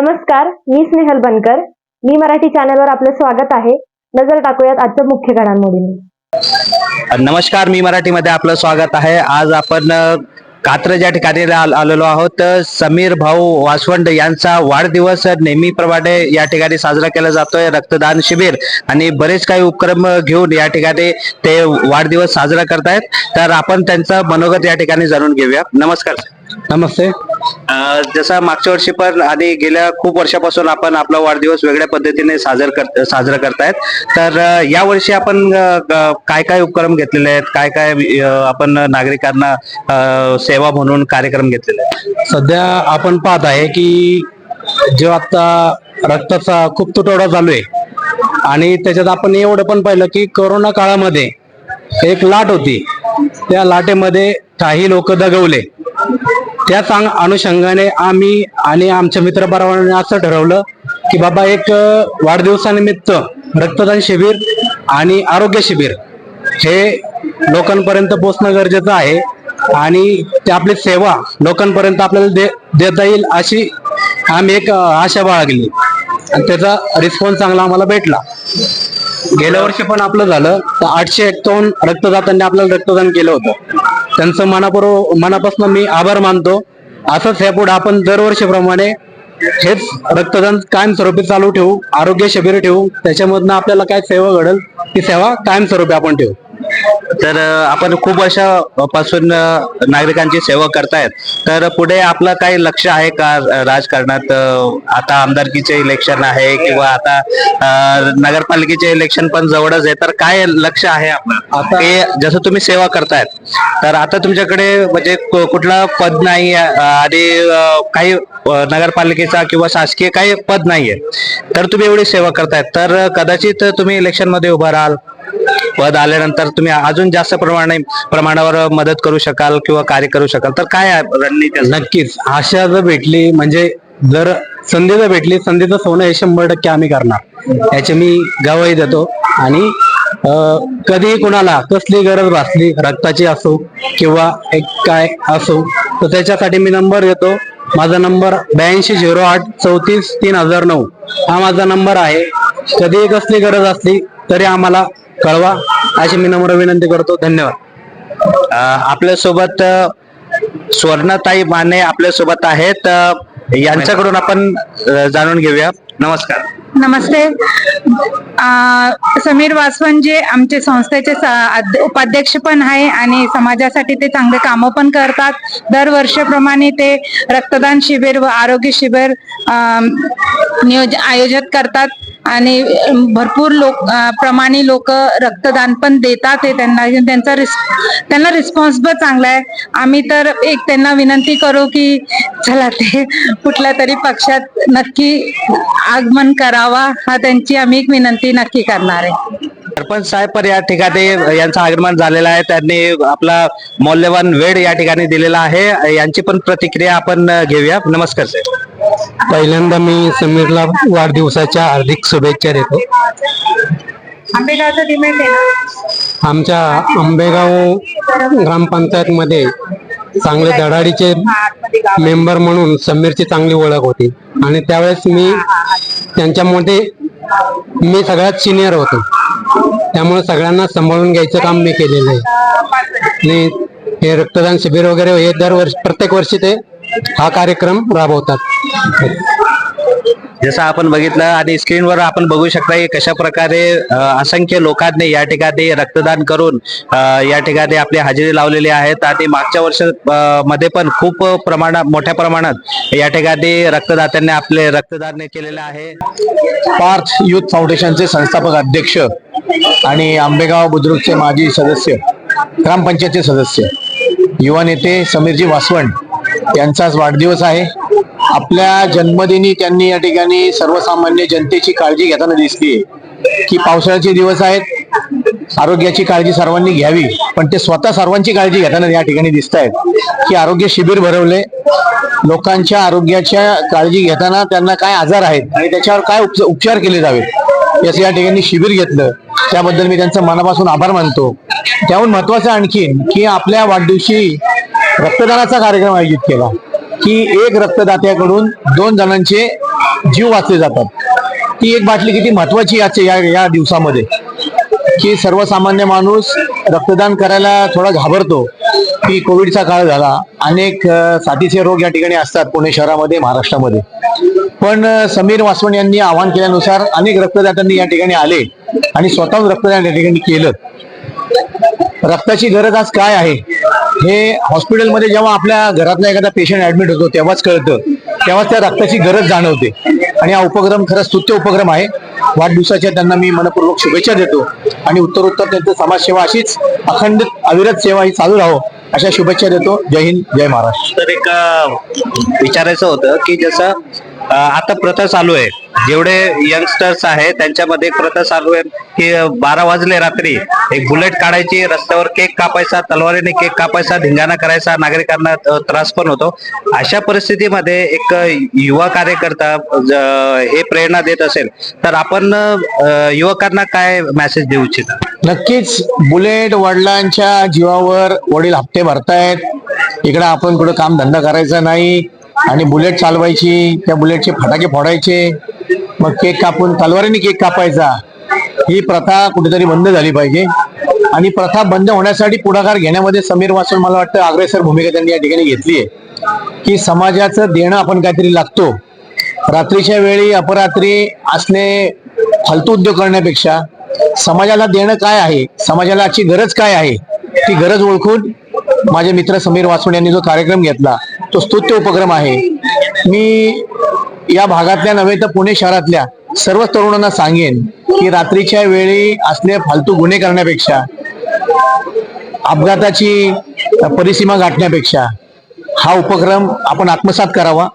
नमस्कार मी स्नेहल बनकर. मी मराठी चॅनलवर आपलं स्वागत आहे. नजर टाकूयात आजच्या मुख्य घडामोडींनी. नमस्कार मी मराठीमध्ये आपलं स्वागत आहे. आज आपण अ, कात्रज या ठिकाणी आल- आलेलो आहोत. समीर भाऊ वासवंड यांचा वाढदिवस नेहमीप्रमाणे या ठिकाणी साजरा केला जातोय. रक्तदान शिबिर आणि बरेच काही उपक्रम घेऊन या ठिकाणी ते वाढदिवस साजरा करतायत. तर आपण त्यांचं मनोगत या ठिकाणी जाणून घेऊया. नमस्कार नमस्ते. जसं मागच्या वर्षी पण आणि गेल्या खूप वर्षापासून आपण आपला वाढदिवस वेगळ्या पद्धतीने साजर कर साजरा करतायत. तर या वर्षी आपण काय काय उपक्रम घेतलेले आहेत? काय काय आपण नागरिकांना सेवा म्हणून कार्यक्रम घेतलेले आहेत? सध्या आपण पाहत आहे की जो आता रक्ताचा खूप तुटवडा चालू आहे आणि त्याच्यात आपण एवढं पण पाहिलं की कोरोना काळामध्ये एक लाट होती. त्या लाटेमध्ये काही लोक दगवले. त्या सांग अनुषंगाने आम्ही आणि आमच्या मित्रपरिवाराने असं ठरवलं की बाबा एक वाढदिवसानिमित्त रक्तदान शिबिर आणि आरोग्य शिबिर हे लोकांपर्यंत पोचणं गरजेचं आहे आणि ते आपली सेवा लोकांपर्यंत आपल्याला दे देता येईल अशी आम्ही एक आशा बाळगली. आणि त्याचा रिस्पॉन्स चांगला आम्हाला भेटला. गेल्या वर्षी पण आपलं झालं. तर आठशे एकावन्न रक्तदात्यांनी आपल्याला रक्तदान केलं होतं. त्यांचं मनापूर्व मनापासून मी आभार मानतो. असंच यापुढे आपण दरवर्षीप्रमाणे हेच रक्तदान कायमस्वरूपी चालू ठेवू आरोग्य शिबिर ठेवू त्याच्यामधनं आपल्याला काय सेवा घडल ती सेवा कायमस्वरूपी आपण ठेवू. तर आपण खूप वर्षापासून अ, नागरिकांची सेवा करतायत. तर पुढे आपलं काही लक्ष आहे का राजकारणात? आता आमदारकीचे इलेक्शन आहे किंवा आता नगरपालिकेचे इलेक्शन पण जवळच आहे. तर काय लक्ष आहे आपलं? आता- ते जसं तुम्ही सेवा करतायत. तर आता तुमच्याकडे म्हणजे कुठलं पद नाही आणि काही नगरपालिकेचा किंवा शासकीय काही पद नाहीये. तर तुम्ही एवढी सेवा करतायत. तर कदाचित तुम्ही इलेक्शनमध्ये उभा राहाल. पद आल्यानंतर तुम्ही अजून जास्त प्रमाणे प्रमाणावर मदत करू शकाल किंवा कार्य करू शकाल. तर काय आहे रणनीती नक्कीच. आशा जर भेटली म्हणजे जर संधी जर भेटली संधीचं सोनं हे शंभर टक्के आम्ही करणार. याची मी गवाही देतो. आणि कधीही कुणाला कसली गरज भासली रक्ताची असो किंवा एक काय असो तर त्याच्यासाठी मी नंबर देतो. माझा नंबर ब्याऐंशी झिरो आठ चौतीस तीन हजार नऊ. हा माझा नंबर आहे. कधीही कसली गरज असली तरी आम्हाला कळवा. अशी मी नम्र विनंती करतो. धन्यवाद. आपल्यासोबत स्वर्णताई माने आपल्यासोबत आहेत. यांच्याकडून आपण जाणून घेऊया. नमस्कार. नमस्ते. आ, समीर वासवन जे आमचे संस्थेचे उपाध्यक्ष पण आहे आणि समाजासाठी ते चांगले कामं पण करतात. दरवर्षीप्रमाणे ते रक्तदान शिबिर व आरोग्य शिबिर नियोज आयोजित करतात. आणि भरपूर लोक प्रमाणे लोक रक्तदान पण देतात हे त्यांना त्यांचा रिस त्यांना रिस्पॉन्स पण चांगला आहे. आम्ही तर एक त्यांना विनंती करू की चला ते कुठल्या तरी पक्षात नक्की आगमन करावा हा त्यांची आम्ही एक विनंती नक्की करणार आहे. सरपंच साहेब पण या ठिकाणी यांचं आगमन झालेलं आहे त्यांनी आपला मौल्यवान वेळ या ठिकाणी दिलेला आहे. यांची पण प्रतिक्रिया आपण घेऊया. नमस्कार साहेब. पहिल्यांदा मी समीरला वाढदिवसाच्या हार्दिक शुभेच्छा देतो. आमच्या आंबेगाव ग्रामपंचायत मध्ये चांगले धडाडीचे मेंबर म्हणून समीरची चांगली ओळख होती. आणि त्यावेळेस मी त्यांच्यामध्ये मी सगळ्यात सिनियर होतो. त्यामुळे सगळ्यांना सांभाळून घ्यायचं काम मी केलेलं आहे. आणि हे रक्तदान शिबिर वगैरे हे दरवर्षी प्रत्येक वर्षी ते हा कार्यक्रम राबवतात. जसं आपण बघितलं आणि स्क्रीनवर आपण बघू शकता की कशा प्रकारे असंख्य लोकांनी या ठिकाणी रक्तदान करून या ठिकाणी आपली हजेरी लावलेली आहेत. आणि मागच्या वर्षमध्ये पण खूप प्रमाणात मोठ्या प्रमाणात या ठिकाणी रक्तदात्यांनी आपले रक्तदान केलेले आहे. पार्थ युथ फाउंडेशनचे संस्थापक अध्यक्ष आणि आंबेगाव बुद्रुकचे माजी सदस्य ग्रामपंचायतचे सदस्य युवा नेते समीरजी वासवण यांचाच वाढदिवस आहे. आपल्या जन्मदिनी त्यांनी या ठिकाणी सर्वसामान्य जनतेची काळजी घेताना दिसली की पावसाळ्याचे दिवस आहेत. आरोग्याची काळजी सर्वांनी घ्यावी. पण ते स्वतः सर्वांची काळजी घेताना या ठिकाणी दिसत आहेत की आरोग्य शिबिर भरवले. लोकांच्या आरोग्याच्या काळजी घेताना त्यांना काय आजार आहेत आणि त्याच्यावर काय उपचार केले जावेत याचं या ठिकाणी शिबिर घेतलं. त्याबद्दल मी त्यांचा मनापासून आभार मानतो. त्याहून महत्वाचं आणखीन की आपल्या वाढदिवशी रक्तदानाचा कार्यक्रम आयोजित केला. की एक रक्तदात्याकडून दोन जणांचे जीव वाचले जातात. ती एक बाटली किती महत्वाची याचे या या दिवसामध्ये. की सर्वसामान्य माणूस रक्तदान करायला थोडा घाबरतो. की कोविडचा काळ झाला. अनेक साथीचे रोग या ठिकाणी असतात पुणे शहरामध्ये महाराष्ट्रामध्ये. पण समीर वासवण यांनी आवाहन केल्यानुसार अनेक रक्तदात्यांनी या ठिकाणी आले आणि स्वतःहून रक्तदान या ठिकाणी केलं. रक्ताची गरज आज काय आहे? हे हॉस्पिटलमध्ये जेव्हा आपल्या घरातला एखादा पेशंट ऍडमिट होतो तेव्हाच कळतं. तेव्हाच त्या रक्ताची गरज जाणवते. आणि हा उपक्रम खरंच स्तुत्य उपक्रम आहे. वाढदिवसाच्या त्यांना मी मनपूर्वक शुभेच्छा देतो. आणि उत्तरोत्तर त्यांचं समाजसेवा अशीच अखंड अविरत सेवा ही चालू राहो अशा शुभेच्छा देतो. जय हिंद जय महाराष्ट्र. तर एक विचारायचं होतं की जसं आता प्रथा चालू आहे. जेवढे यंगस्टर्स आहेत त्यांच्यामध्ये एक प्रथा चालू आहे की बारा वाजले रात्री एक बुलेट काढायची रस्त्यावर केक कापायचा तलवारीने केक कापायचा धिंगाणा करायचा नागरिकांना त्रास पण होतो. अशा परिस्थितीमध्ये एक युवा कार्यकर्ता हे प्रेरणा देत असेल तर आपण युवकांना काय मेसेज देऊ इच्छिता? नक्कीच बुलेट वडिलांच्या जीवावर वडील हप्ते भरतायत. इकडे आपण कुठं काम धंदा करायचा नाही. आणि बुलेट चालवायची त्या बुलेटचे फटाके फोडायचे मग केक कापून तलवारीने केक कापायचा. ही प्रथा कुठेतरी बंद झाली पाहिजे. आणि प्रथा बंद होण्यासाठी पुढाकार घेण्यामध्ये समीर वासून मला वाटतं अग्रेसर भूमिका त्यांनी या ठिकाणी घेतली आहे. की समाजाचं देणं आपण काहीतरी लागतो. रात्रीच्या वेळी अपरात्री असणे फालतू उद्योग करण्यापेक्षा समाजाला देणं काय आहे? समाजाला आजची गरज काय आहे? ती गरज ओळखून माझे मित्र समीर वासवण यांनी जो कार्यक्रम घेतला तो स्तुत्य उपक्रम आहे. मी या भागातल्या नव्हे तर पुणे शहरातल्या सर्व तरुणांना सांगेन की रात्रीच्या वेळी असले फालतू गुन्हे करण्यापेक्षा अपघाताची परिसीमा गाठण्यापेक्षा हा उपक्रम आपण आत्मसात करावा.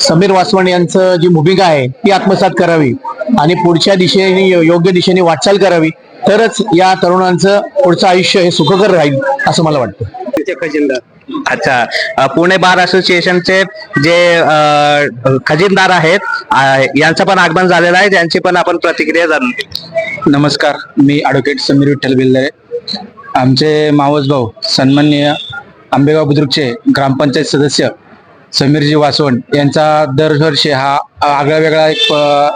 समीर वासवण यांचं जी भूमिका आहे ती आत्मसात करावी आणि पुढच्या दिशेने योग्य दिशेने वाटचाल करावी. तरच या तरुणांचं पुढचं आयुष्य हे सुखकर राहील असं मला वाटतं. अच्छा पुणे बार असोसिएशनचे जे खजिनदार आहेत यांचं पण आगमन झालेलं आहे त्यांची पण आपण प्रतिक्रिया जाणून घेऊ. नमस्कार मी ॲडव्होकेट समीर विठ्ठल बिल्दरे आमचे मावस भाऊ सन्माननीय आंबेगाव बुद्रुकचे ग्रामपंचायत सदस्य समीरजी वासवण यांचा दरवर्षी हा आगळा वेगळा एक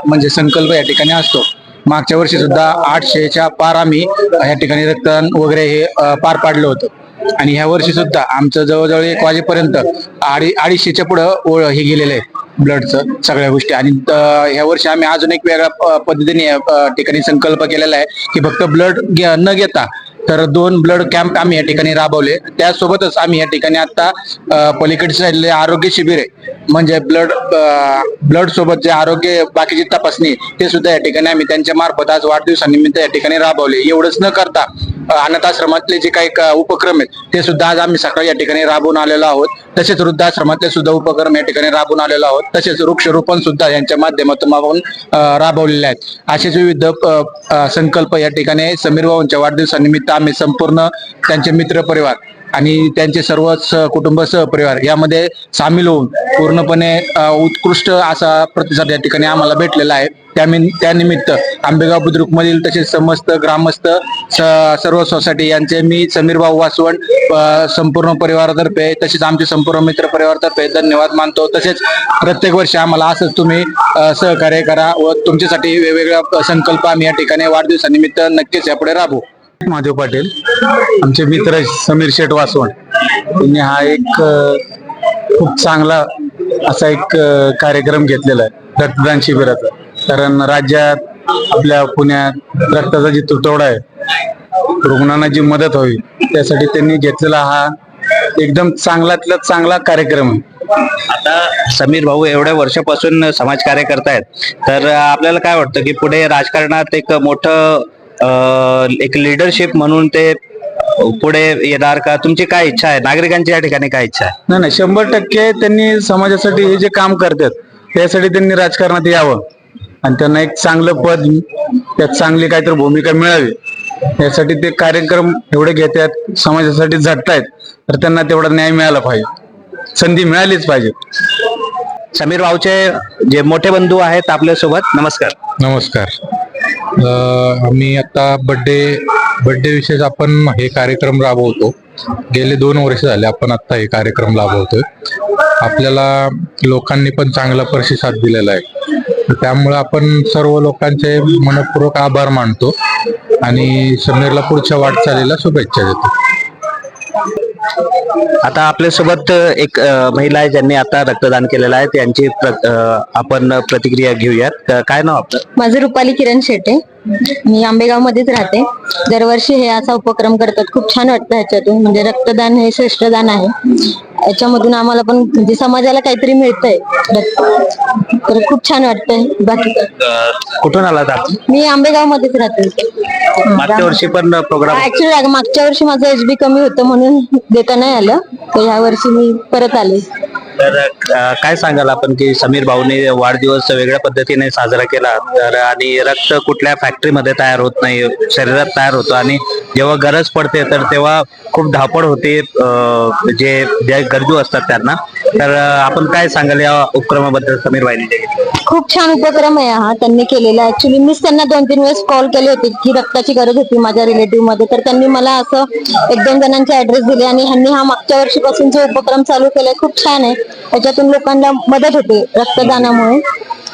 म्हणजे संकल्प या ठिकाणी असतो. मागच्या वर्षी सुद्धा आठशेच्या पार आम्ही या ठिकाणी रक्तदान वगैरे हे पार पाडलं होतं. आणि ह्या वर्षी सुद्धा आमचं जवळजवळ एक वाजेपर्यंत अडी अडीचशेच्या पुढं ओळ- हे गेलेलं आहे ब्लडचं सगळ्या गोष्टी. आणि ह्या वर्षी आम्ही अजून एक वेगळ्या पद्धतीने ठिकाणी संकल्प केलेला आहे की फक्त ब्लड न घेता तर दोन ब्लड कॅम्प आम्ही या ठिकाणी राबवले. त्यासोबतच आम्ही या ठिकाणी आता पलीकडचे पलीकडच्या आरोग्य शिबिर आहे. म्हणजे ब्लड ब्लड सोबत जे आरोग्य बाकीची तपासणी ते सुद्धा या ठिकाणी आम्ही त्यांच्या मार्फत आज वाढदिवसानिमित्त या ठिकाणी राबवले. एवढंच न करता अनाथाश्रमातले अनाथ आश्रमातले जे काही उपक्रम आहेत ते सुद्धा आज आम्ही सकाळी या ठिकाणी राबवून आलेलो आहोत. तसेच वृद्धाश्रमातले सुद्धा उपक्रम या ठिकाणी राबवून आलेलो आहोत. तसेच वृक्षरोपण सुद्धा यांच्या माध्यमातून आपण राबवलेले आहेत. असेच विविध संकल्प या ठिकाणी समीर भाऊंच्या वाढदिवसानिमित्त आम्ही संपूर्ण त्यांचे मित्र परिवार आणि त्यांचे सर्वच स- कुटुंब सहपरिवार यामध्ये सामील होऊन पूर्णपणे उत्कृष्ट असा प्रतिसाद या ठिकाणी आम्हाला भेटलेला आहे. त्यामिन त्यानिमित्त आंबेगाव बुद्रुक मधील तसेच समस्त ग्रामस्थ स- सर्व सोसायटी यांचे मी समीर भाऊ वासवण संपूर्ण परिवारातर्फे तसेच आमचे संपूर्ण मित्र परिवारातर्फे धन्यवाद मानतो. तसेच प्रत्येक वर्षी आम्हाला असंच तुम्ही सहकार्य करा व तुमच्यासाठी वेगवेगळ्या संकल्प आम्ही या ठिकाणी वाढदिवसानिमित्त नक्कीच यापुढे राबवू. महादेव पाटील आमचे मित्र समीर शेठ वासवण. यांनी हा एक खूप चांगला असा एक कार्यक्रम घेतलेला आहे रक्तदान शिबिराचा. कारण राज्यात आपल्या पुण्यात रक्ताचा जी तुटवडा आहे रुग्णांना जी मदत हवी त्यासाठी त्यांनी घेतलेला हा एकदम चांगल्यातला चांगला कार्यक्रम आहे. आता समीर भाऊ एवढ्या वर्षापासून समाजकार्य करतायत तर आपल्याला काय वाटतं की पुढे राजकारणात एक मोठं एक लिडरशिप म्हणून ते पुढे येणार का? तुमची काय इच्छा आहे? नागरिकांची या ठिकाणी काय इच्छा आहे? नाही नाही शंभर टक्के त्यांनी समाजासाठी हे जे काम करतात त्यासाठी त्यांनी राजकारणात यावं. आणि त्यांना एक चांगलं पद त्यात चांगली काहीतरी भूमिका मिळावी. यासाठी ते कार्यक्रम एवढे घेतात समाजासाठी झटतायत तर त्यांना तेवढा न्याय मिळाला पाहिजे. संधी मिळालीच पाहिजे. समीर भाऊचे जे मोठे बंधू आहेत आपल्यासोबत नमस्कार. नमस्कार. आम्ही आता बड्डे बड्डे विशेष आपण हे कार्यक्रम राबवतो. गेले दोन वर्ष झाले आपण आता हे कार्यक्रम राबवतोय. आपल्याला लोकांनी पण चांगला प्रतिसाद दिलेला आहे. त्यामुळे आपण सर्व लोकांचे मनपूर्वक आभार मानतो आणि समीरला पुढच्या वाटचालीला शुभेच्छा देतो. आता आपल्यासोबत एक महिला आहे ज्यांनी आता रक्तदान केलेलं आहे. त्यांची प्र- आपण प्रतिक्रिया घेऊयात. काय नाव आपलं? माझं रुपाली किरण शेटे. मी आंबेगाव मध्येच राहते. दरवर्षी हे असा उपक्रम करतात. खूप छान वाटतं ह्याच्यातून. म्हणजे रक्तदान हे श्रेष्ठदान आहे. याच्यामधून आम्हाला पण म्हणजे समाजाला काहीतरी मिळतंय. तर खूप छान वाटतंय. बाकी कुठून आलात आपण मी आंबेगाव मध्येच राहते. मागच्या वर्षी पण प्रोग्राम ऍक्च्युली मागच्या वर्षी माझं एच बी कमी होतं म्हणून देता नाही आलं. तर ह्या वर्षी मी परत आले. तर अ, काय सांगाल आपण की समीर भाऊने वाढदिवस वेगळ्या पद्धतीने साजरा केला तर आणि रक्त कुठल्या फॅक्टरीमध्ये तयार होत नाही शरीरात तयार होतो आणि जेव्हा गरज पडते तर तेव्हा खूप धावपळ होते अ, जे जे गरजू असतात त्यांना. तर अ, आपण काय सांगाल या उपक्रमाबद्दल समीर भाईने? खूप छान उपक्रम आहे हा त्यांनी केलेला. ऍक्च्युली मीच त्यांना दोन तीन वेळेस कॉल केले होते की रक्ताची गरज होती माझ्या रिलेटिव्हमध्ये. तर त्यांनी मला असं एक दोन जणांचे ऍड्रेस दिले आणि ह्यांनी हा मागच्या वर्षीपासून जो उपक्रम चालू केलाय खूप छान आहे. त्याच्यातून लोकांना मदत होते रक्तदानामुळे.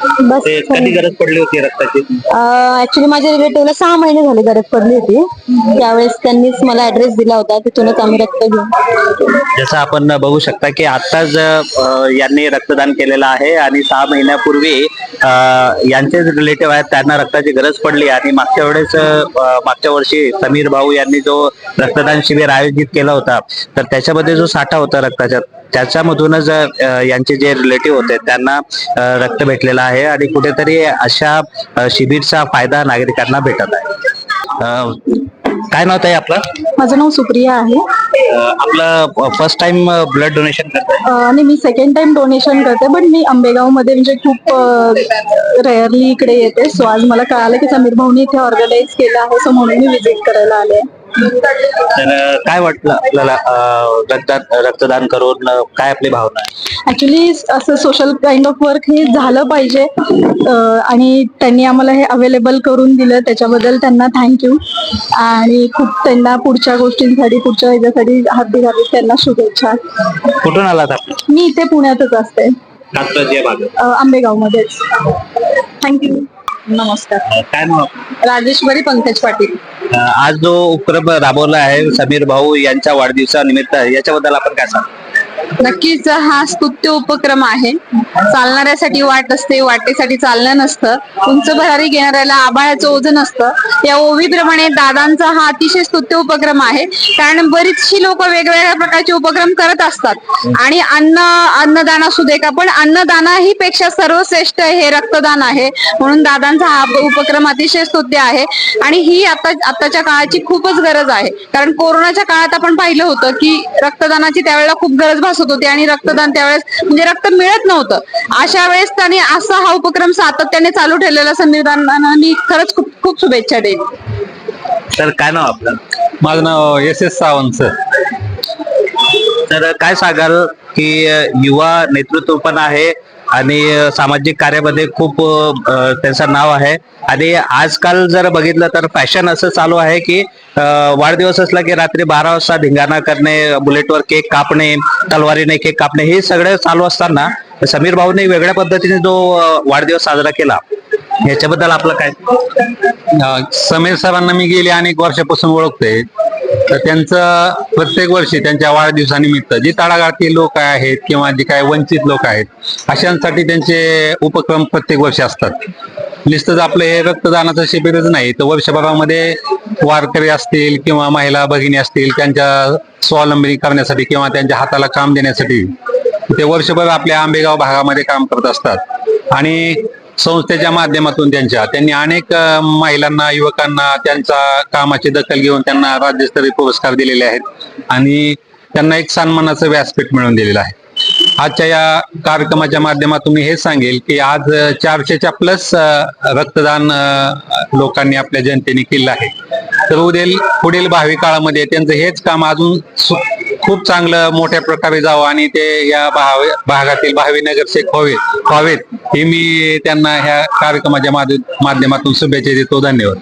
बस ते कधी गरज पडली होती रक्ताची? ऍक्च्युली माझ्या रिलेटिव्हला सहा महिने झाले गरज पडली होती. त्यावेळेस त्यांनीच मला ऍड्रेस दिला होता. तिथूनच आम्ही रक्त घेऊन जसं आपण बघू शकता की आताच यांनी रक्तदान केलेलं आहे आणि सहा महिन्यापूर्वी अ, यांचे रिलेटिव्ह आहेत त्यांना रक्ताची गरज पडली आणि मागच्या वेळेस मागच्या वर्षी समीर भाऊ यांनी जो रक्तदान शिबिर आयोजित केला होता तर त्याच्यामध्ये जो साठा होता रक्ताचा त्याच्यामधूनच यांचे जे रिलेटिव्ह होते त्यांना रक्त भेटलेलं आहे आणि कुठेतरी अशा शिबिरचा फायदा नागरिकांना भेटत आहे. काय नाव आहे आपलं? माझं नाव सुप्रिया आहे. आपलं फर्स्ट टाइम ब्लड डोनेशन करताय? अ, आणि मी सेकंड टाइम डोनेशन करते पण मी आंबेगावमध्ये म्हणजे खूप रेअरली इकडे येते. सो आज मला कळालं की समीर भाऊनी इथे ऑर्गनाईज केलं आहे सो म्हणून मी विजिट करायला आले. तर काय वाटलं आपल्याला रक्तदान रक्तदान करून काय आपली भावना ऍक्च्युली असं सोशल काइंड ऑफ वर्क हे झालं पाहिजे. आणि त्यांनी आम्हाला हे अवेलेबल करून दिलं. त्याच्याबद्दल त्यांना थँक्यू आणि खूप त्यांना पुढच्या गोष्टींसाठी पुढच्या ह्याच्यासाठी हार्दिक हार्दिक त्यांना शुभेच्छा. कुठून आलात मी इथे पुण्यातच असते. आंबेगाव मध्येच थँक्यू नमस्कार. काय नाव आपलं? राजेश्वरी पंकज पाटील. अ, आज जो उपक्रम राबवला आहे समीर भाऊ यांच्या वाढदिवसानिमित्त याच्याबद्दल आपण काय सांग? नक्कीच हा स्तुत्य उपक्रम आहे. चालणाऱ्यासाठी वाट असते वाटेसाठी चालणं नसतं. उंच भरारी घेणाऱ्याला आभाळाचं ओझन असतं या ओवीप्रमाणे दादांचा हा अतिशय स्तुत्य उपक्रम आहे. कारण बरीचशी लोक वेगवेगळ्या प्रकारचे उपक्रम करत असतात. आणि अन्न अन्नदान असू दे का पण अन्नदाना ही पेक्षा सर्वश्रेष्ठ हे रक्तदान आहे. म्हणून दादांचा हा उपक्रम अतिशय स्तुत्य आहे. आणि ही आता आताच्या काळाची खूपच गरज आहे. कारण कोरोनाच्या काळात आपण पाहिलं होतं की रक्तदानाची त्यावेळेला खूप गरज भासत होती आणि रक्तदान त्यावेळेस म्हणजे रक्त मिळत नव्हतं. अशा वेळेस त्यांनी असा हा उपक्रम सातत्याने चालू ठेवलेला मी खरंच खूप खूप शुभेच्छा देईन. तर काय नाव आपलं? माझं नाव एस एस सावंत सर. तर काय सांगाल की युवा नेतृत्व पण आहे आणि सामाजिक कार्यामध्ये खूप त्यांचं नाव आहे. आणि आजकाल जर बघितलं तर फॅशन असं चालू आहे की वाढदिवस असला की रात्री बारा वाजता धिंगाणा करणे बुलेटवर केक कापणे तलवारीने केक कापणे हे सगळं चालू असताना समीर भाऊने वेगळ्या पद्धतीने जो वाढदिवस साजरा केला याच्याबद्दल आपलं काय? समीर सरांना मी गेली अनेक वर्षापासून ओळखतोय. तर त्यांचं प्रत्येक वर्षी त्यांच्या वाढदिवसानिमित्त जी तळागाळातील लोक आहेत किंवा जे काही वंचित लोक आहेत अशांसाठी त्यांचे उपक्रम प्रत्येक वर्षी असतात. नुसतंच आपलं हे रक्तदानाचं शिबिरच नाही तर वर्षभरामध्ये वारकरी असतील किंवा महिला भगिनी असतील त्यांच्या स्वावलंबी करण्यासाठी किंवा त्यांच्या हाताला काम देण्यासाठी ते वर्षभर आपल्या आंबेगाव भागामध्ये काम करत असतात. आणि संस्थेच्या माध्यमातून त्यांच्या. त्यांनी अनेक महिलांना युवकांना त्यांचा कामाची दखल घेऊन त्यांना राज्यस्तरीय पुरस्कार दिलेले आहेत. आणि त्यांना एक सन्मानाचं व्यासपीठ मिळवून दिलेलं आहे. आजच्या या कार्यक्रमाच्या माध्यमातून मी हे सांगेल की आज चारशेच्या प्लस रक्तदान लोकांनी आपल्या जनतेने केलं आहे. तर उद्या पुढील भावी काळामध्ये त्यांचं हेच काम अजून सु- खूप चांगलं मोठ्या प्रकारे जावं आणि ते या भावे भागातील भावी नगरसेवक व्हावेत व्हावेत हे मी त्यांना ह्या कार्यक्रमाच्या माध्यमातून शुभेच्छा देतो. धन्यवाद.